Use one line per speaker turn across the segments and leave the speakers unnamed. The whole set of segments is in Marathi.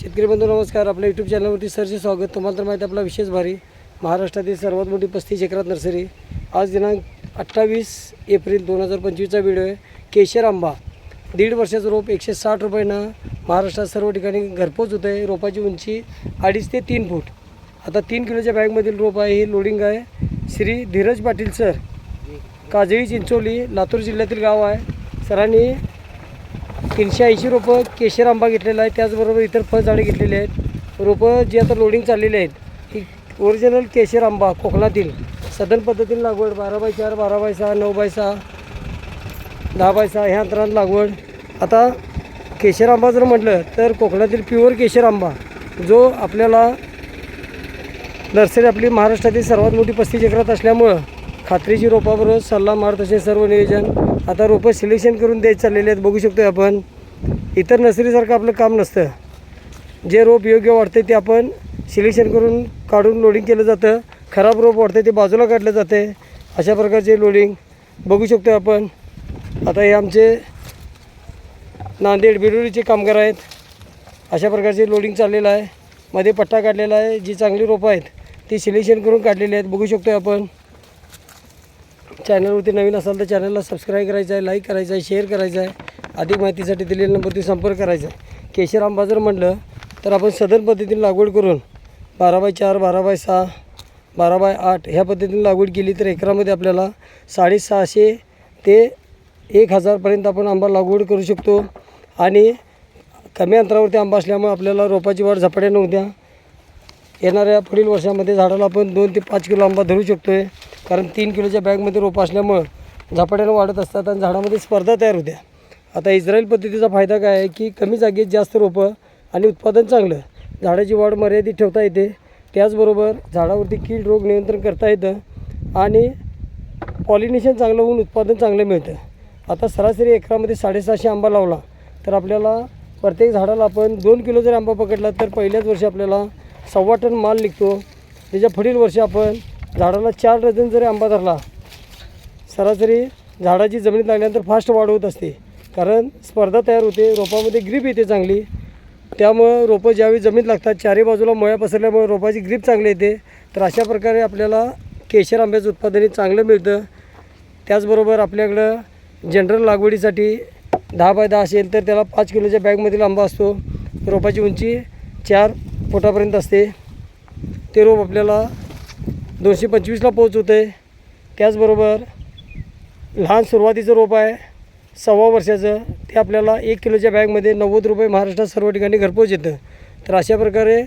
शेतकरी बंधू नमस्कार. आपल्या यूट्यूब चॅनलवरती सरचे स्वागत. तुम्हाला तर माहिती आपला विशेष भारी. महाराष्ट्रातील सर्वात मोठी पस्तीस एकरात नर्सरी. आज दिनांक अठ्ठावीस एप्रिल दोन हजार पंचवीसचा व्हिडिओ आहे. केशर आंबा. दीड वर्षाचं रोप एकशे साठ रुपयानं महाराष्ट्रात सर्व ठिकाणी घरपोच होतं आहे रोपाची उंची अडीच ते तीन फूट. आता तीन किलोच्या बॅगमधील रोप आहे. ही लोडिंग आहे. श्री धीरज पाटील सर. काजळी चिंचोली लातूर जिल्ह्यातील गाव आहे. सरांनी तीनशे ऐंशी रोपं केशर आंबा घेतलेला आहे. त्याचबरोबर इतर फळझाडे घेतलेली आहेत. रोपं जी आता लोडिंग चाललेली आहेत ही ओरिजिनल केशर आंबा कोकणातील सदन पद्धतीने लागवड बारा बाय चार बारा बाय सहा नऊ बाय सहा दहा बाय सहा ह्या अंतरात लागवड. आता केशर आंबा जर म्हटलं तर कोकणातील प्युअर केशर आंबा जो आपल्याला नर्सरी आपली महाराष्ट्रातील सर्वात मोठी पस्तीस एकरात असल्यामुळं खात्रीची रोपाबरोबर सल्ला मारत तसे सर्व नियोजन. आता रोपं सिलेक्शन करून द्यायचे चाललेले आहेत बघू शकतो आपण. इतर नर्सरीसारखं आपलं काम नसतं. जे रोप योग्य वाटते ते आपण सिलेक्शन करून काढून लोडिंग केलं जातं. खराब रोप वाटते ते बाजूला काढलं जाते अशा प्रकारचे लोडिंग बघू शकतो आपण. आता हे आमचे नांदेड बिरोलीचे कामगार आहेत. अशा प्रकारचे लोडिंग चाललेलं आहे. मध्ये पट्टा काढलेला आहे. जी चांगली रोपं आहेत ती सिलेक्शन करून काढलेली आहेत. बघू शकतो आपण. चॅनलवरती नवीन असाल तर चॅनलला सबस्क्राईब करायचं आहे लाईक करायचं आहे शेअर करायचं आहे. अधिक माहितीसाठी दिलेल्या नंबरती संपर्क करायचा आहे. केशर आंबा जर म्हटलं तर आपण सदन पद्धतीने लागवड करून बारा बाय चार बारा बाय सहा बारा बाय आठ ह्या पद्धतीने लागवड केली तर एकरामध्ये आपल्याला साडेसहाशे ते एक हजारपर्यंत आपण आंबा लागवड करू शकतो. आणि कमी अंतरावरती आंबा असल्यामुळे आपल्याला रोपाची वाढ झपाट्यानं नव्हत्या येणाऱ्या पुढील वर्षामध्ये झाडाला आपण दोन ते पाच किलो आंबा धरू शकतो आहे कारण तीन किलोच्या बॅगमध्ये रोपं असल्यामुळं झपाट्यानं वाढत असतात आणि झाडामध्ये स्पर्धा तयार होत्या. आता इस्रायल पद्धतीचा फायदा काय आहे की कमी जागेत जास्त रोपं आणि उत्पादन चांगलं झाडाची वाढ मर्यादित ठेवता येते. त्याचबरोबर झाडावरती कीड रोग नियंत्रण करता येतं आणि पॉलिनेशन चांगलं होऊन उत्पादन चांगलं मिळतं. आता सरासरी एकरामध्ये साडेसहाशे आंबा लावला तर आपल्याला प्रत्येक झाडाला आपण दोन किलो जर आंबा पकडला तर पहिल्याच वर्षी आपल्याला सव्वा टन माल निघतो. त्याच्या पुढील वर्षी आपण झाडाला चार डझन जरी आंबा धरला सरासरी झाडाची जमिनीत लागल्यानंतर फास्ट वाढ होत असते. कारण स्पर्धा तयार होते रोपामध्ये ग्रीप येते चांगली. त्यामुळं रोपं ज्यावेळी जमीन लागतात चारही बाजूला मळ्या पसरल्यामुळे रोपाची ग्रीप चांगली येते. तर अशा प्रकारे आपल्याला केशर आंब्याचं उत्पादनही चांगलं मिळतं. त्याचबरोबर आपल्याकडं जनरल लागवडीसाठी दहा बाय दहा असेल तर त्याला पाच किलोच्या बॅगमधील आंबा असतो. रोपाची उंची चार फुटापर्यंत असते. ते रोप आपल्याला दोनशे पंचवीसला पोहोचवतं. त्याचबरोबर लहान सुरुवातीचं रोप आहे सव्वा वर्षाचं ते आपल्याला एक किलोच्या बॅगमध्ये नव्वद रुपये महाराष्ट्रात सर्व ठिकाणी घरपोच येतं. तर अशा प्रकारे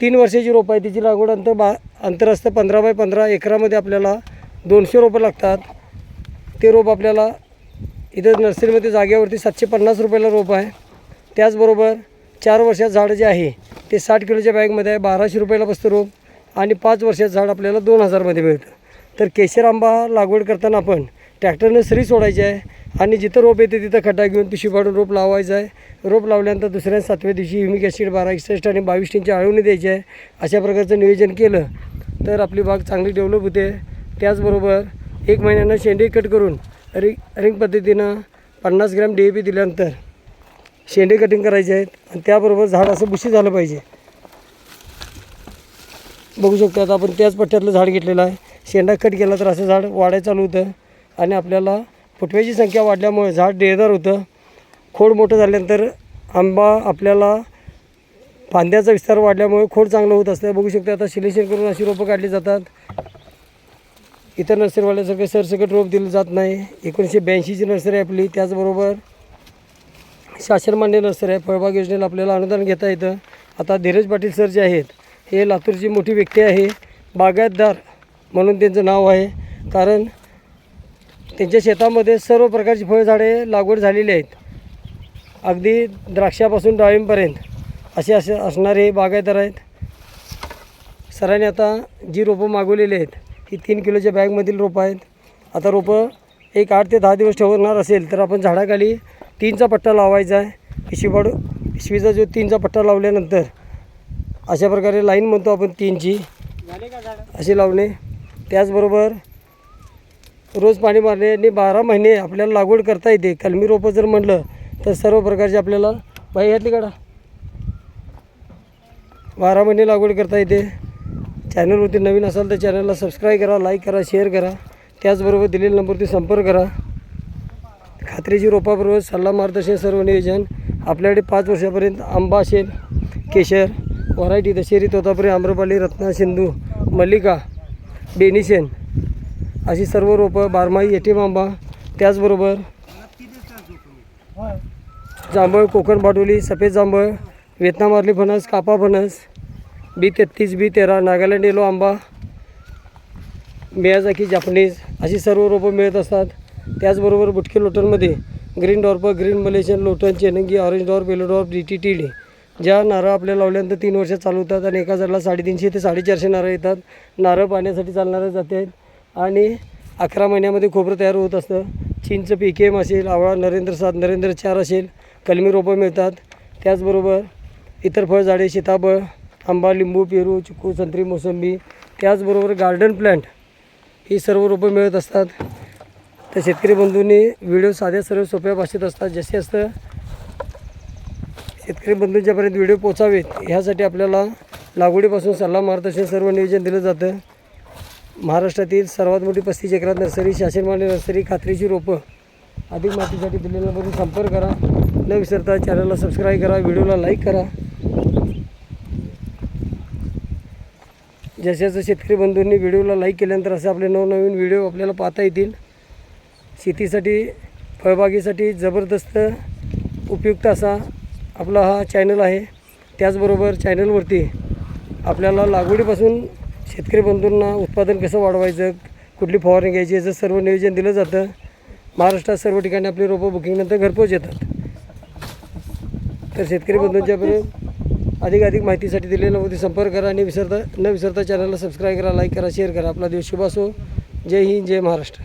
तीन वर्षाची रोपं आहे तिची लागवड अंतर बा अंतर असतं पंधरा बाय पंधरा एकरामध्ये आपल्याला दोनशे रोपं लागतात. ते रोप आपल्याला इथं नर्सरीमध्ये जागेवरती सातशे पन्नास रुपयाला रोप आहे. त्याचबरोबर चार वर्षात झाड जे आहे ते साठ किलोच्या बॅगमध्ये आहे बाराशे रुपयाला बसतं रोप आणि पाच वर्षाचं झाड आपल्याला दोन हजारमध्ये मिळतं. तर केशर आंबा लागवड करताना आपण ट्रॅक्टरनं सरी सोडायची आहे आणि जिथं रोप येते तिथं खड्डा घेऊन पिशवी पाडून रोप लावायचं आहे. रोप लावल्यानंतर दुसऱ्या सातव्या दिवशी युमिक ॲसिड बारा एकसष्ट आणि बावीस टीनची आळवणी द्यायची आहे. अशा प्रकारचं नियोजन केलं तर आपली बाग चांगली डेव्हलप होते. त्याचबरोबर एक महिन्यानं शेंडे कट करून रिंग रिंग पद्धतीनं पन्नास ग्रॅम डी ए पी दिल्यानंतर शेंडे कटिंग करायचे आहेत. आणि त्याबरोबर झाड असं बुशी झालं पाहिजे. बघू शकतो आता आपण त्याच पट्ट्यातलं झाड घेतलेलं आहे. शेंडा कट केला तर असं झाड वाढायला चालू होतं. आणि आपल्याला फुटव्याची संख्या वाढल्यामुळे झाड डेदार होतं. खोड मोठं झाल्यानंतर आंबा आपल्याला फांद्याचा विस्तार वाढल्यामुळे खोड चांगलं होत असतं. बघू शकतो आता सिलेक्शन करून अशी रोपं काढली जातात. इतर नर्सरीवाल्यासारखं सरसकट रोप दिलं जात नाही. एकोणीसशे ब्याऐंशीची नर्सरी आहे आपली. त्याचबरोबर शासनमान्य नर्सरी आहे फळबाग योजनेला आपल्याला अनुदान घेता येतं. आता धीरज पाटील सर जे आहेत हे लातूरची मोठी व्यक्ती आहे. बागायतदार म्हणून त्यांचं नाव आहे. कारण त्यांच्या शेतामध्ये सर्व प्रकारची फळझाडे लागवड झालेली आहेत. अगदी द्राक्षापासून डाळिंबपर्यंत असे असे असणारे हे बागायतदार आहेत. सरांनी आता जी रोपं मागवलेली आहेत ही तीन किलोच्या बॅगमधील रोपं आहेत. आता रोपं एक आठ ते दहा दिवस ठेवणार असेल तर आपण झाडाखाली तीनचा पट्टा लावायचा आहे. पिशवी पाडू पिशवीचा जो तीनचा पट्टा लावल्यानंतर अशा प्रकारे लाईन म्हणतो आपण तीनची. अशी लावणे. त्याचबरोबर रोज पाणी मारणे आणि बारा महिने आपल्याला लागवड करता येते. कलमी रोपं जर म्हटलं तर सर्व प्रकारचे आपल्याला बाई घातली काढा. बारा महिने लागवड करता येते. चॅनलवरती नवीन असाल तर चॅनलला सबस्क्राईब करा लाईक करा शेअर करा. त्याचबरोबर दिलेल्या नंबरवरती संपर्क करा. खात्रीची रोपाबरोबर सल्ला मार्गदर्शन सर्व नियोजन. आपल्याकडे पाच वर्षापर्यंत आंबा असेल केशर व्हरायटी दशेरी तोतापुरी आम्रपाली रत्ना सिंधू मल्लिका बेनिशेन अशी सर्व रोपं बारमाही एटीम आंबा. त्याचबरोबर जांभळ कोकण बाटोली सफेद जांभळ व्हिएतनाम फणस कापा फणस बी तेहतीस बी तेरा नागालँड येलो आंबा मियाजाकी जापनीज अशी सर्व रोपं मिळत असतात. त्याचबरोबर बुटके लोटनमध्ये ग्रीन डॉर्प ग्रीन मलेशियन लोटन चेनंगी orange dwarf yellow dwarf D T T D ज्या नारळ आपल्याला लावल्यानंतर तीन वर्ष चालवतात आणि एका झाडाला साडेतीनशे ते साडेचारशे नारळ येतात. नारळ पाण्यासाठी चालणारे जाते आहेत. आणि अकरा महिन्यामध्ये खोबरं तयार होत असतं. चिंच पी के एम असेल आवळा नरेंद्र सात नरेंद्र चार असेल कलमी रोपं मिळतात. त्याचबरोबर इतर फळझाडे सीताफळ आंबा लिंबू पेरू चिकू संत्री मोसंबी त्याचबरोबर गार्डन प्लांट ही सर्व रोपं मिळत असतात. तर शेतकरी बंधूंनी व्हिडिओ साध्या सर्व सोप्या भाषेत असतात. जसे असतं शेतकरी बंधूंच्यापर्यंत व्हिडिओ पोचावेत ह्यासाठी आपल्याला लागवडीपासून सल्ला मार्गदर्शन सर्व नियोजन दिलं जातं. महाराष्ट्रातील सर्वात मोठी पस्तीस एकरात नर्सरी शासनमान्य नर्सरी खात्रीची रोपं. अधिक माहितीसाठी दिलेल्या नंबरवर संपर्क करा. न विसरता चॅनलला सबस्क्राईब करा व्हिडिओला लाईक करा. जसे जसे शेतकरी बंधूंनी व्हिडिओला लाईक केल्यानंतर असे आपले नवनवीन व्हिडिओ आपल्याला पाहता येतील. शेतीसाठी फळबागेसाठी जबरदस्त उपयुक्त असा आपला हा चॅनल आहे. त्याचबरोबर चॅनलवरती आपल्याला लागवडीपासून शेतकरी बंधूंना उत्पादन कसं वाढवायचं कुठली फवारणी घ्यायची याचं सर्व नियोजन दिलं जातं. महाराष्ट्रात सर्व ठिकाणी आपली रोपं बुकिंगनंतर घरपोच येतात. तर शेतकरी बंधूंच्यापर्यंत अधिक अधिक माहितीसाठी दिलेल्या नव्हती संपर्क करा. आणि विसरता न विसरता चॅनलला सबस्क्राईब करा लाईक करा शेअर करा. आपला दिवस शुभ असो. जय हिंद जय महाराष्ट्र.